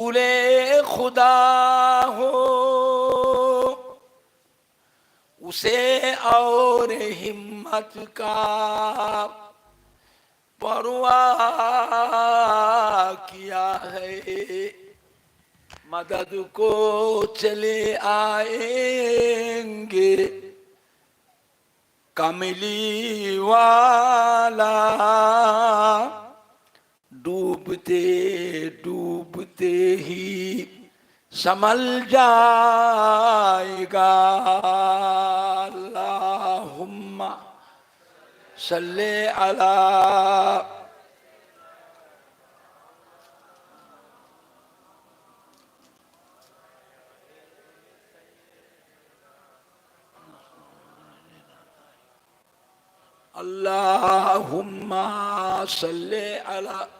پورے خدا ہو۔ اسے اور ہمت کا پروا کیا ہے۔ مدد کو چلے آئیں گے۔ کملی والا ڈوبتے ڈوب ڈوبتے ہی سمل جائے گا۔ اللہم صلی علی اللہم صل على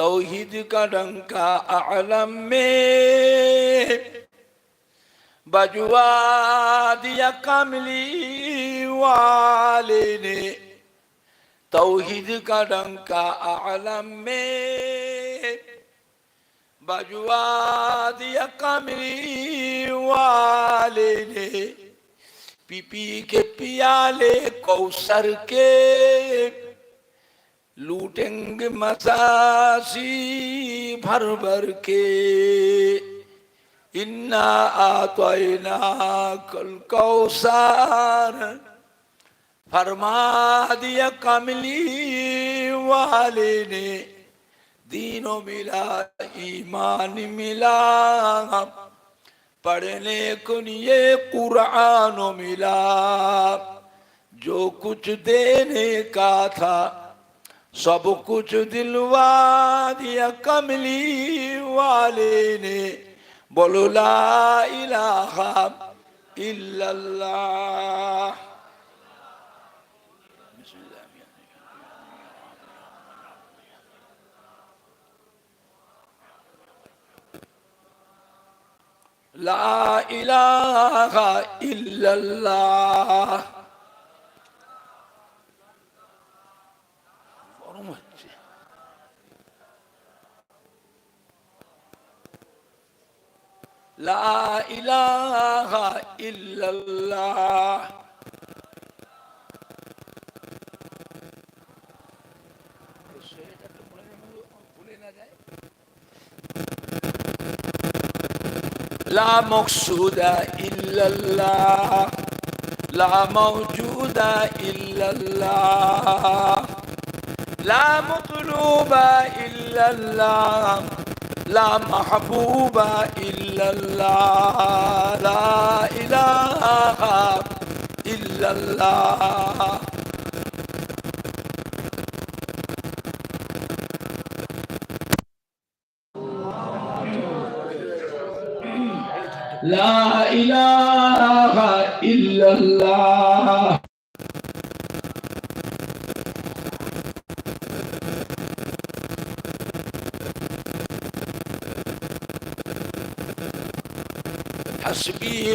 توحید کا رنگ کا عالم میں بجوا دیا کملی والے نے توحید کا رنگ کا عالم میں بجوا دیا کملی والے نے پی پی کے پیالے کوثر کے لوٹیں گے مساسی بھر بھر کے۔ انا آتوینا کل کوسار فرما دیا کملی والے نے، دین و ملا، ایمان ملا۔ پڑھنے کن یہ قرآن و ملا۔ جو کچھ دینے کا تھا सब कुछ दिलवा दिया कमली वाले ने बोलो ला इलाहा इल्लल्लाह ला इलाहा इल्लल्लाह لا إله إلا الله. لا مقصود إلا الله. لا موجود إلا الله. لا مطلوب إلا الله. لا محبوب إلا الله. لا إله إلا الله. لا إله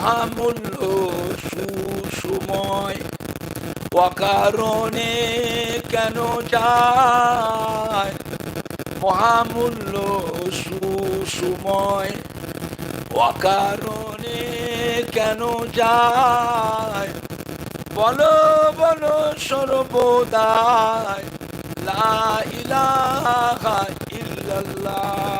মহামূল্য সুসময়। অকারণে কেন যায়? মহামূল্য সুসময়। অকারণে কেন যায়? বলো বলো সর্বদায় লা ইলাহা ইল্লাল্লাহ।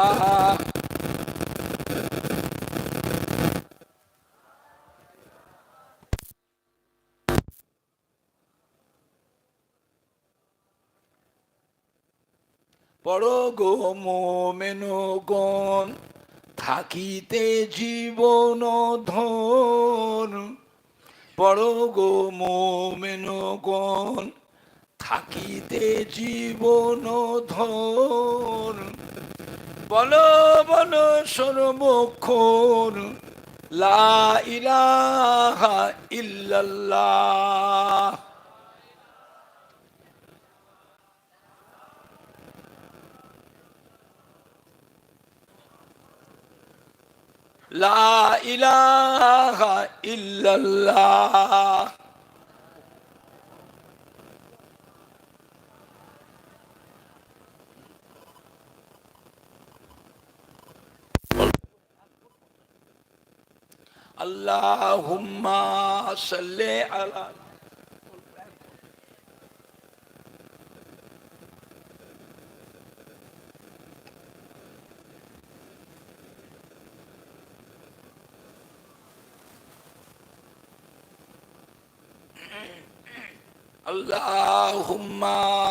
বড় গো মোমেনগণ থাকিতে জীবন ধন বড় গো মোমেনগণ থাকিতে জীবন ধন বল বল, সর্বক্ষণ, লা ইলাহা ইল্লাল্লাহ। لا إله إلا الله. اللهم صل على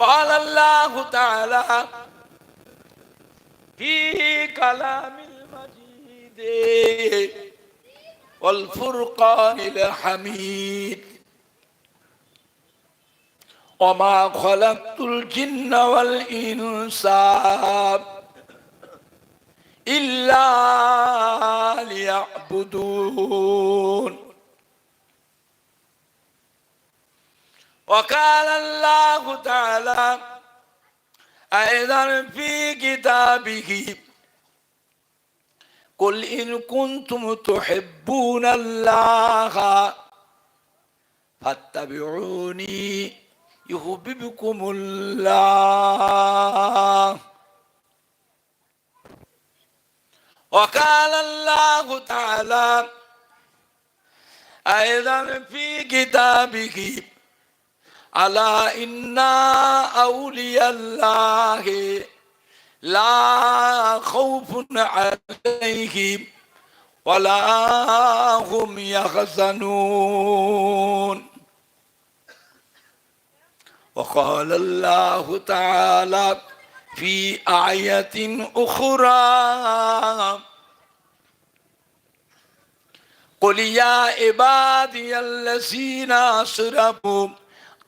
قال الله تعالى في كلام المجيد والفرقان الحميد. وما خلقت الجن والإنس إلا ليعبدون. وقال الله تعالى أيضا في كتابه قل إن كنتم تحبون الله فاتبعوني يحببكم الله. وقال الله تعالى أيضا في كتابه ألا إن أولياء الله لا خوف عليهم ولا هم يحزنون. وقال الله تعالى في آية أخرى قل يا عبادي الذين أسرفوا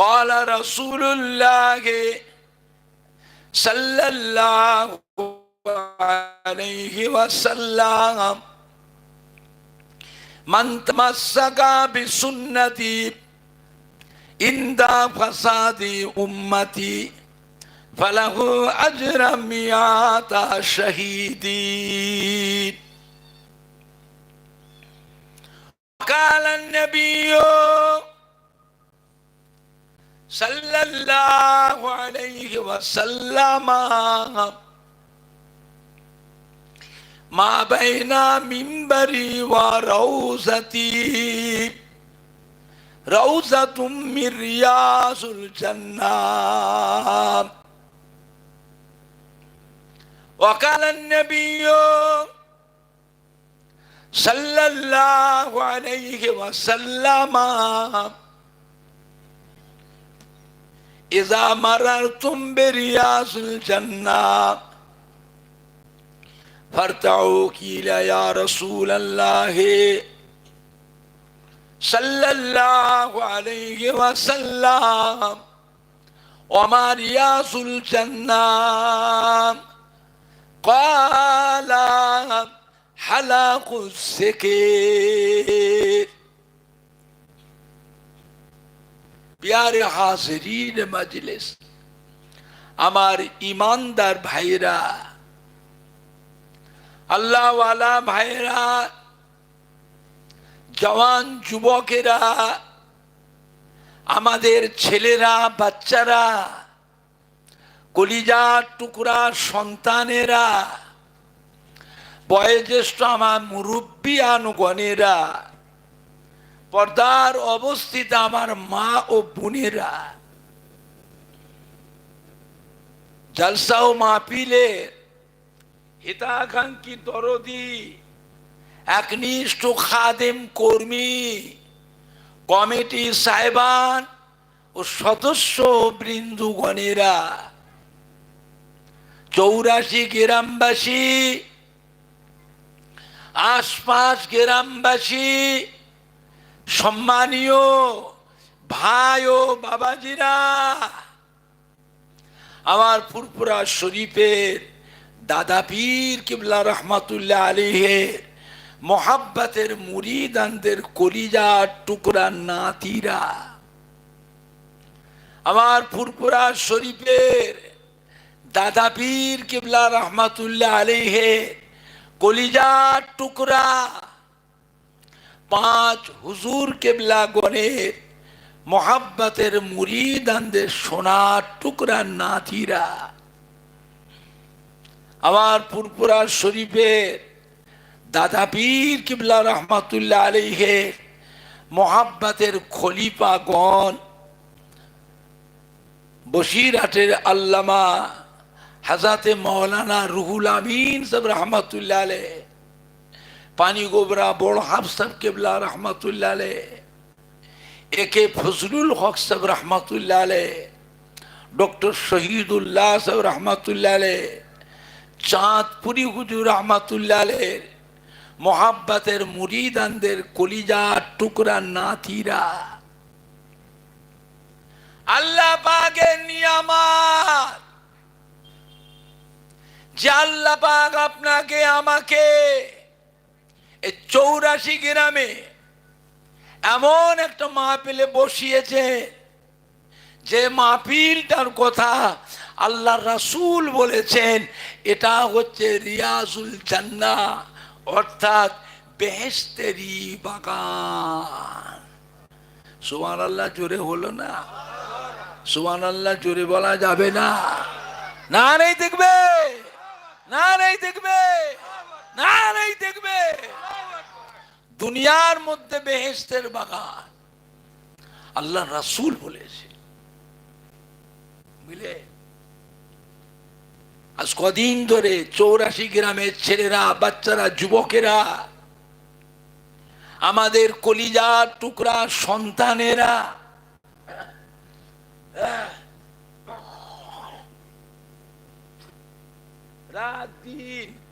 قال رسول الله صلى الله عليه وسلم من تمسك بسنتي عند فساد أمتي فله أجر مئات شهيدين قال النبي صلى الله عليه وسلم. ما بين منبري وروزتي. روزة من رياض الجنة. وقال النبي صلى الله عليه وسلم إذا مررتم برياض الجنة فارتعوا قيل يا رسول الله صلى الله عليه وسلم وما رياض الجنة؟ قال حلق السكير প্যারে হাজরিন মজলিস। আমার ইমানদার ভাইরা আল্লাহওয়ালা ভাইরা জওয়ান যুবকেরা, আমাদের ছেলেরা, বাচ্চারা, কলিজার টুকরা সন্তানেরা, বয়োজ্যেষ্ঠ আমার মুরব্বী আনুগণেরা পর্দার অবস্থিত আমার মা ও বোনেরা জলসা ও মাহফিলে হিতাকাঙ্ক্ষী দরদি, একনিষ্ঠ খাদেম কর্মী, কমিটি সাহেবান ও সদস্য বৃন্দুগণেরা চৌরাশি গ্রামবাসী, আশপাশ গ্রামবাসী সম্মানীয় ভাই ও বাবাজিরা, আমার ফুরপুরা শরীফের দাদা পীর কিবলা রহমাতুল্লাহ আলিহের মোহাব্বতের মুরিদানদের কলিজা টুকরা নাতিরা, আমার ফুরপুরা শরীফের দাদা পীর কিবলা রহমাতুল্লাহ আলিহের কলিজার টুকরা পাঁচ হুজুর কেবলা গণের মোহাব্বতের মুরিদানদের সোনার টুকরা নাতিরা। আমার পুরপুরা শরীফের দাদা পীর কিবলা রহমাতুল্লাহ আলিহের মোহাব্বতের খলিফাগণ বসিরহাটের আল্লামা হাজাতে মৌলানা রুহুল আমিন সব রহমতুল্লাহ আলে পানি গোবরা, বড় হাফ সাহেব কেবলা রহমতুল্লাহ আলে একে ফজলুল হক সাহেব রহমতুল্লাহ ডক্টর শহীদুল্লাহ সাহেব রহমতুল্লাহ চাঁদপুরি হুজুর রহমতুল্লাহ আলের মুরিদানদের কলিজা, টুকরা নাতিরা। আল্লাহ পাকের নিয়ামাত। যে আল্লাহ পাক আপনাকে, আমাকে এই চৌরাশি গ্রামে এমন একটা মাহফিলে বসিয়েছে যে মাহফিলটার কথা আল্লাহ রাসুল বলেছেন, এটা হচ্ছে রিয়াজুল জান্না অর্থাৎ বেহেস্তেরি বাগান। সুমান আল্লাহ জোরে হলো না? সুমান আল্লাহ জোরে বলা যাবে না? না নেই দেখবে? না নেই দেখবে? দেখবে। দুনিয়ার মধ্যে বেহেস্তের বাগান। আল্লাহ রাসুল বলেছে। বুঝলে? আজ কদিন ধরে চৌরাশি গ্রামের ছেলেরা, বাচ্চারা, যুবকেরা, আমাদের কলিজার টুকরা সন্তানেরা রাত দিন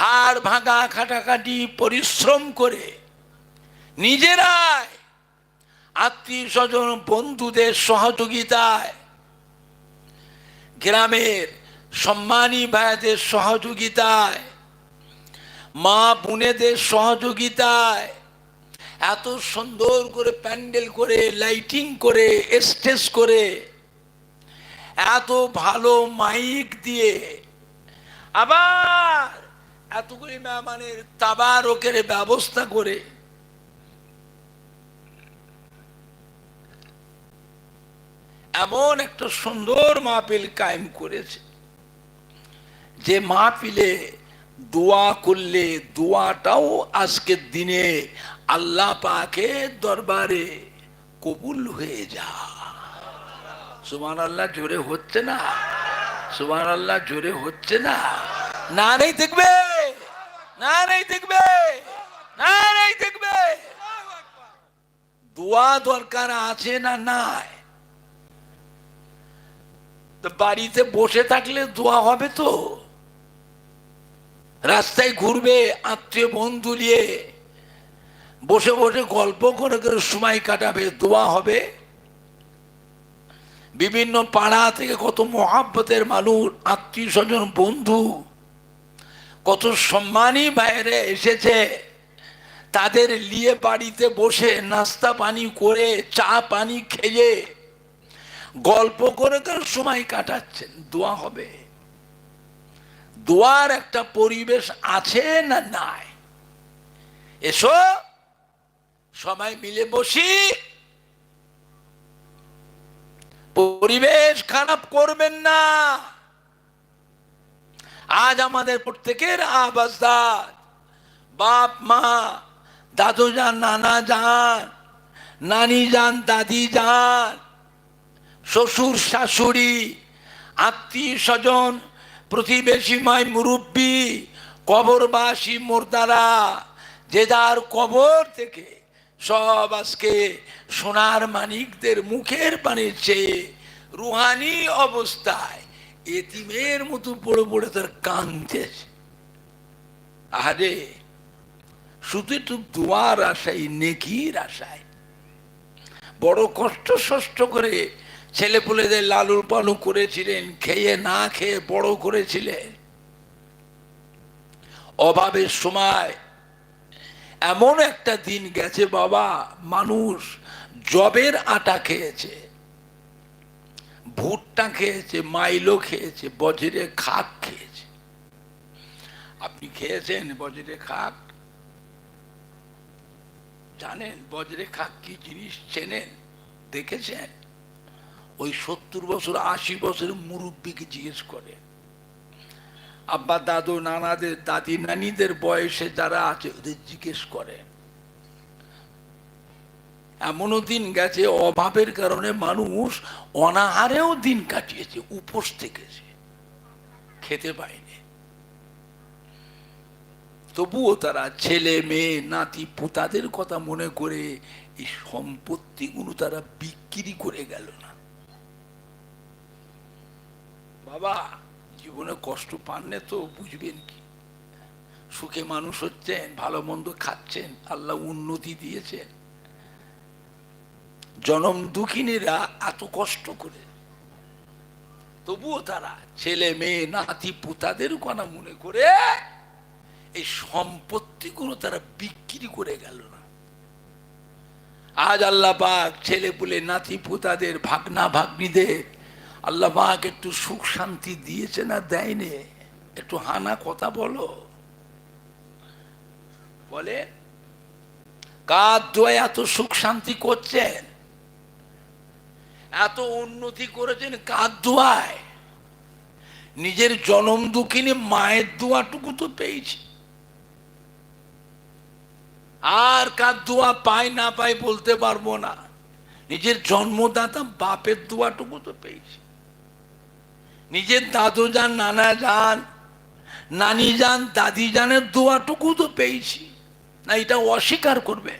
হাড় ভাঙা, খাটাখাটি, পরিশ্রম করে নিজেরাই আত্মীয় স্বজন বন্ধুদের সহযোগিতায় গ্রামের সম্মানী ভাইদের সহযোগিতায়, মা বোনেদের সহযোগিতায় এত সুন্দর করে প্যান্ডেল করে, লাইটিং করে, স্টেজ করে, এত ভালো মাইক দিয়ে আবার এতগুলি মেহমানের তাবারকের ব্যবস্থা করে এমন একটা সুন্দর মাহফিল কায়েম করেছে। যে মাহফিলে দোয়া করলে দোয়াটাও আজকের দিনে আল্লাহ পাকের দরবারে কবুল হয়ে যা সুমান আল্লাহ জোরে হচ্ছে না? সুমান আল্লাহ জোরে হচ্ছে না? না নেই দেখবে না নেই দেখবে না নেই দেখবে। দোয়া দরকার আছে না নাই? বাড়িতে বসে থাকলে দোয়া হবে তো? রাস্তায় ঘুরবে, আত্মীয় বন্ধু নিয়ে বসে বসে গল্প করে করে সময় কাটাবে, দোয়া হবে। বিভিন্ন পাড়া থেকে কত মহাব্বতের মানুষ, আত্মীয় স্বজন, বন্ধু কত সম্মানী বাইরে এসেছে। তাদের লিয়ে বাড়িতে বসে নাস্তা পানি করে, চা পানি খেয়ে গল্প করে করে সময় কাটাচ্ছেন। দোয়া হবে। দোয়ার একটা পরিবেশ আছে না নাই? এসো, সবাই মিলে বসি। পরিবেশ খারাপ করবেন না। আজ আমাদের প্রত্যেকের আবাসদার বাপ, মা, দাদু যান, নানা যান, নানি যান, দাদি যান, শ্বশুর, শাশুড়ি, আত্মীয় স্বজন প্রতিবেশী মায় মুরব্বী, কবরবাসী, মোরদারা, যে যার কবর থেকে সব আজকে সোনার মানিকদের মুখের পানির চেয়ে রুহানি অবস্থায় এতিমের মতো পড়ে পড়ে তার কাঁদতেছে আরে শুধু একটু দোয়ার আশায়, নেকির আশায়। বড় কষ্ট সষ্ট করে ছেলে পুলেদের লালুর পালু করেছিলেন, খেয়ে না খেয়ে বড় করেছিলেন। অভাবের সময় এমন একটা দিন গেছে বাবা, মানুষ জবের আটা খেয়েছে। ভুট্টা খেয়েছে, মাইলো খেয়েছে বজরে খাক খেয়েছে। আপনি খেয়েছেন বজরে খাক? জানেন বজরে খাক কি জিনিস চেনেন? দেখেছেন? ওই সত্তর বছর, আশি বছরের মুরব্বীকে জিজ্ঞেস করে। আব্বা দাদু, নানাদের, দাদি, নানিদের বয়সে যারা আছে, ওদের জিজ্ঞেস করেন এমনও দিন গেছে, অভাবের কারণে মানুষ অনাহারেও দিন কাটিয়েছে, উপোস থেকেছে, খেতে পায়নি। তবুও তারা ছেলে, মেয়ে, নাতি, পোতাদের কথা মনে করে এই সম্পত্তিগুলো তারা বিক্রি করে গেল না। বাবা, জীবনে কষ্ট পাননে তো, বুঝবেন কি? সুখে মানুষ হচ্ছেন, ভালো মন্দ খাচ্ছেন, আল্লাহ উন্নতি দিয়েছেন। জনম দুঃখিনীরা এত কষ্ট করে। তবুও তারা ছেলে, মেয়ে, নাতি, পুতাদের কথা মনে করে এই সম্পত্তিগুলো তারা বিক্রি করে গেল না। আজ আল্লাহ পাক ছেলে পুলে, নাতি পুতাদের, ভাগনা ভাগ্নিদের আল্লাহ পাক একটু সুখ শান্তি দিয়েছে না দেয়নি? একটু হানা কথা বলো। বলে, কার দোয়া এত সুখ শান্তি করছেন? এত উন্নতি করেছেন কার দোয়ায়? নিজের জনম দুঃখিনী মায়ের দোয়াটুকু তো পেয়েছি। আর কার দোয়া পাই না পাই বলতে পারব না। নিজের জন্মদাতা বাপের দোয়াটুকু তো পেয়েছি। নিজের দাদু যান, নানা যান, নানি যান, দাদি জানের দোয়াটুকু তো পেয়েছি। না, এটা অস্বীকার করবে।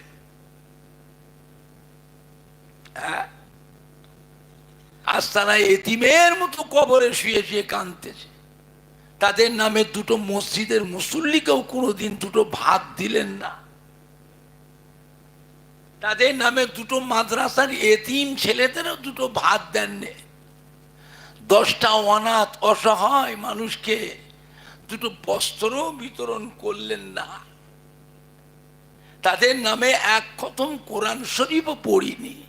হ্যাঁ? তারা এতিমের মতো কবরে শুয়ে শুয়ে কাঁদতেছে। তাদের নামে দুটো মসজিদের মুসল্লিকেও কোনোদিন দুটো ভাত দিলেন না। তাদের নামে দুটো মাদ্রাসার এতিম ছেলেদেরও দুটো ভাত দেননি। দশটা অনাথ অসহায় মানুষকে দুটো বস্ত্র বিতরণ করলেন না। তাদের নামে এক খতম কোরআন শরীফও পড়িনি।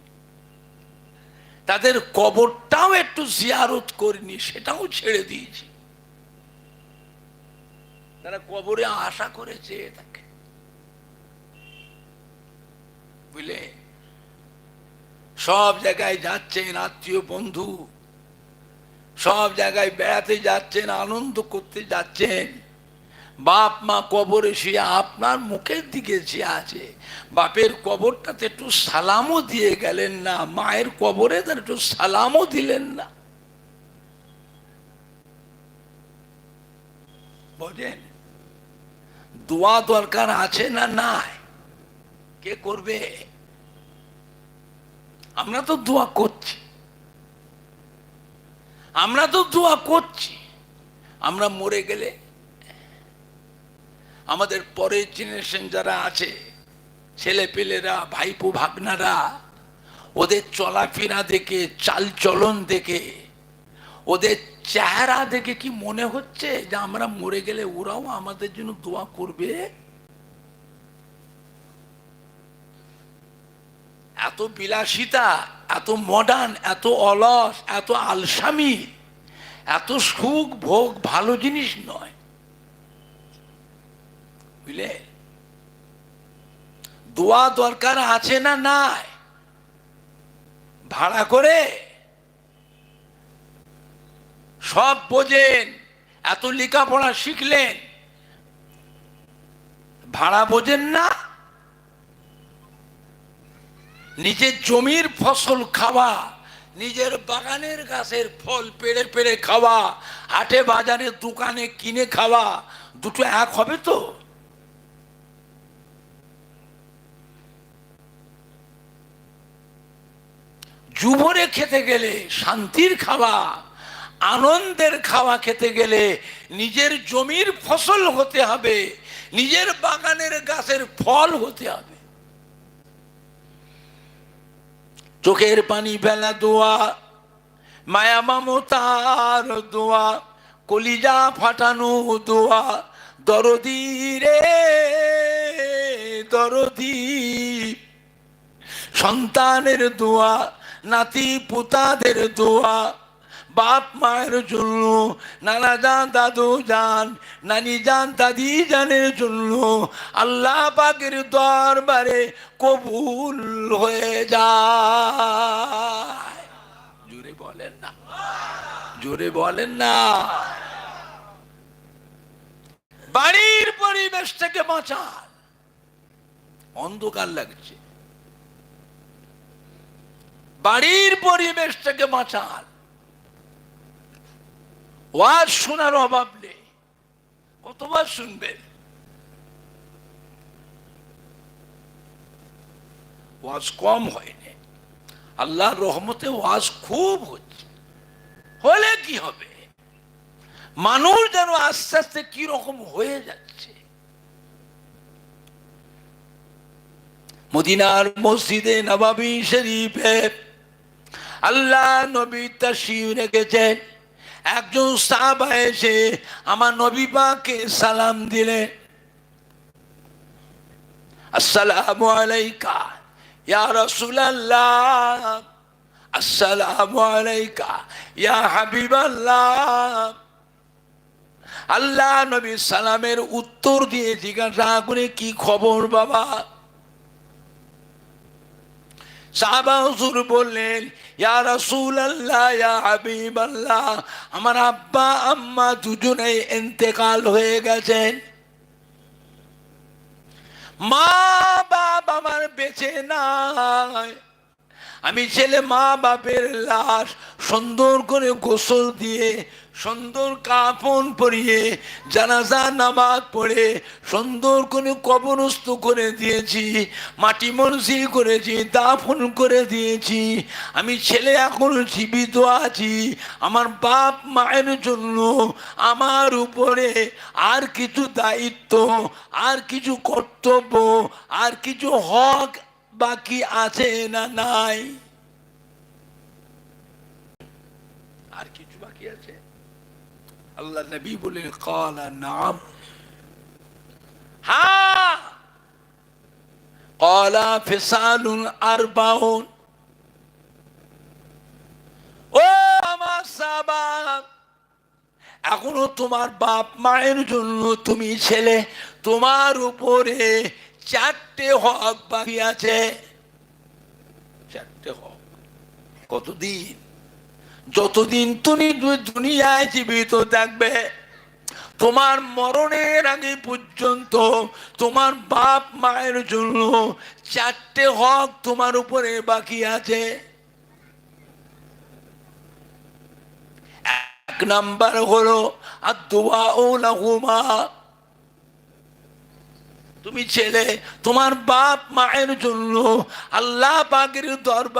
তাদের কবরটাও একটু জিয়ারত করিনি সেটাও ছেড়ে দিয়েছি। তারা কবরে আশা করেছে তাকে। বুঝলে? সব জায়গায় যাচ্ছেন আত্মীয় বন্ধু। সব জায়গায় বেড়াতে যাচ্ছেন, আনন্দ করতে যাচ্ছেন। বাপ মা কবরে শুয়ে আপনার মুখের দিকে যে আছে, বাপের কবরটাতে একটু সালামও দিয়ে গেলেন না, মায়ের কবরে তার একটু সালামও দিলেন না। বলেন, দোয়া দরকার আছে না নাই? কে করবে? আমরা তো দোয়া করছি। আমরা তো দোয়া করছি। আমরা মরে গেলে আমাদের পরের জেনারেশন যারা আছে ছেলে পেলেরা ভাইপো, ভাগনারা, ওদের চলাফেরা দেখে চাল চলন দেখে, ওদের চেহারা দেখে কি মনে হচ্ছে যে আমরা মরে গেলে ওরাও আমাদের জন্য দোয়া করবে? এত বিলাসিতা, এত মডার্ন এত অলস, এত আলসামি, এত সুখ, ভোগ, ভালো জিনিস নয়। বুঝলে দোয়া দরকার আছে না নাই? ভাড়া করে? সব বোঝেন, এত লেখাপড়া শিখলেন। ভাড়া বোঝেন না? নিজের জমির ফসল খাওয়া, নিজের বাগানের গাছের ফল পেড়ে পেড়ে খাওয়া, হাটে বাজারে দোকানে কিনে খাওয়া, দুটো এক হবে তো? যুবরে খেতে গেলে শান্তির খাওয়া, আনন্দের খাওয়া খেতে গেলে নিজের জমির ফসল হতে হবে, নিজের বাগানের গাছের ফল হতে হবে। চোখের পানি ফেলা দোয়া, মায়া মমতার দোয়া, কলিজা ফাটানো দোয়া, দরদি রে, দরদি। সন্তানের দোয়া নাতি পুতাদের দোয়া, বাপ মায়ের জন্য, নানা যান দাদু যান নানি যান দাদি জানের জন্য আল্লাহ পাকের দরবারে কবুল হয়ে যায়। জোরে বলেন না। জোরে বলেন না। বাড়ির পরিবেশ থেকে বাঁচান। অন্ধকার লাগছে। বাড়ির পরিবেশ থেকে বাঁচান। ওয়াজ শোনার অভাব নেই। কতবার শুনবেন? ওয়াজ কম হয়নি। আল্লাহর রহমতে ওয়াজ খুব হচ্ছে। হলে কি হবে? মানুষ যেন আস্তে আস্তে কি রকম হয়ে যাচ্ছে। মদিনার মসজিদে নবাবি শরীফে আল্লাহ নবী তাশিফ রেখেছেন। একজন সাহাবা এসে আমার নবী পাকে সালাম দিলে আসসালামু আলাইকা, ইয়া রাসূলুল্লাহ। আসসালামু আলাইকা, ইয়া হাবিবাল্লাহ। আল্লাহ নবী সালামের উত্তর দিয়ে জিজ্ঞাসা করে, কি খবর বাবা? সাহাবা বললেন আল্লাহ আমার আব্বা, আম্মা দুজনেই ইন্তেকাল হয়ে গেছেন। মা বাপ আমার বেঁচে নাই। আমি ছেলে মা বাপের লাশ সুন্দর করে গোসল দিয়ে, সুন্দর কাপন পরিয়ে, জানাজা, নামাজ পড়ে, সুন্দর করে কবরস্থ করে দিয়েছি, মাটি মনসিল করেছি দাফন করে দিয়েছি। আমি ছেলে এখন জীবিত আছি, আমার বাপ মায়ের জন্য, আমার উপরে আর কিছু দায়িত্ব, আর কিছু কর্তব্য, আর কিছু হক বাকি আছে না নাই আর কিছু বাকি আছে আল্লাহ নবী বলেন কালা নাম। হ্যাঁ কলা ফেসালুন আর বাউন ও আমার সাবাব এখনও তোমার বাপ মায়ের জন্য তুমি ছেলে, তোমার উপরে চারটে হক বাকি আছে। চারটে হক। কতদিন? যতদিন তুমি দুনিয়ায় জীবিত থাকবে, তোমার মরণের আগে পর্যন্ত তোমার বাপ মায়ের জন্য চারটে হক তোমার উপরে বাকি আছে। এক নাম্বার হলো আর দোয়া তুমি ছেলে, তোমার বাপ মায়ের জন্য আল্লাহ পাকের দরবার